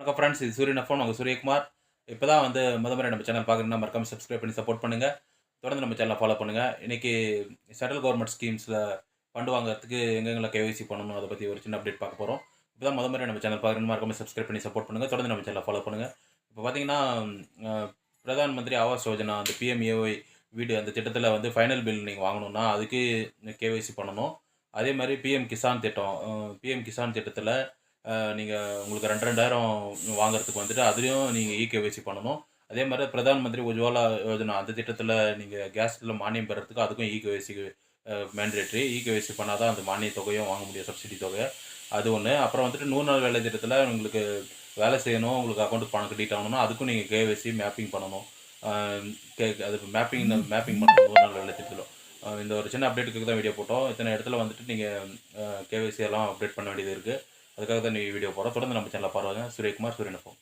வணக்கம் ஃப்ரெண்ட்ஸ் இது சூரியன் ஃபோன் உங்கள் சூரியகுமார். இப்போ தான் வந்து முத முறை நம்ம சேனல் பார்க்குறீங்கன்னா மறக்காம சப்ஸ்கிரைப் பண்ணி சப்போர்ட் பண்ணுங்கள் தொடர்ந்து நம்ம சேனலை ஃபாலோ பண்ணுங்கள் இன்றைக்கி சென்ட்ரல் கவர்மெண்ட் ஸ்கீம்ஸில் ஃபண்டு வாங்குறதுக்கு எங்கெங்கெல்லாம் கேவைசி பண்ணணும் அதை பற்றி ஒரு சின்ன அப்டேட் பார்க்க போகிறோம் இப்போ தான் முத முறை நம்ம சேனல் பார்க்குறீங்கன்னா மறக்காம சப்ஸ்கிரைப் பண்ணி சப்போர்ட் பண்ணுங்கள் தொடர்ந்து நம்ம சேனலை ஃபாலோ பண்ணுங்கள் இப்போ பார்த்தீங்கன்னா பிரதான் மந்திரி ஆவாஸ் யோஜனா அந்த பிஎம்ஏஒய் வீடு அந்த திட்டத்தில் வந்து ஃபைனல் பில் நீங்கள் வாங்கணும்னா அதுக்கு கேவைசி பண்ணணும். அதே மாதிரி பிஎம் கிசான் திட்டம் பிஎம் கிசான் திட்டத்தில் நீங்கள் உங்களுக்கு ரெண்டு ரெண்டாயிரம் வாங்குறதுக்கு வந்துட்டு அதுலேயும் நீங்கள் இகேவைசி பண்ணணும். அதே மாதிரி பிரதான் மந்திரி உஜ்வாலா யோஜனா அந்த திட்டத்தில் நீங்கள் கேஸில் மானியம் பெறத்துக்கு அதுக்கும் இகேவைசி மேண்டேட்ரி இகேவைசி பண்ணால் தான் அந்த மானிய தொகையும் வாங்க முடியும் சப்சிடி தொகை அது ஒன்று அப்புறம் வந்துட்டு நூறு நாள் வேலை திட்டத்தில் உங்களுக்கு வேலை செய்யணும் உங்களுக்கு அக்கௌண்ட்டுக்கு பணம் கட்டிட்டு ஆகணும்னா அதுக்கும் நீங்கள் கேவைசி மேப்பிங் பண்ணணும். கே அது மேப்பிங் மேப்பிங் பண்ணணும் நூறு நாள் வேலை திட்டத்தில். இந்த ஒரு சின்ன அப்டேட்டுக்கு தான் வீடியோ போட்டோம். இத்தனை இடத்துல வந்துட்டு நீங்கள் கேவைசி எல்லாம் அப்டேட் பண்ண வேண்டியது இருக்குது அதுக்காக தான் நீ வீடியோ போகிறோம் தொடர்ந்து நம்ம சேனலில் பாருவாங்க சூரியகுமார் சூரியனப்பம்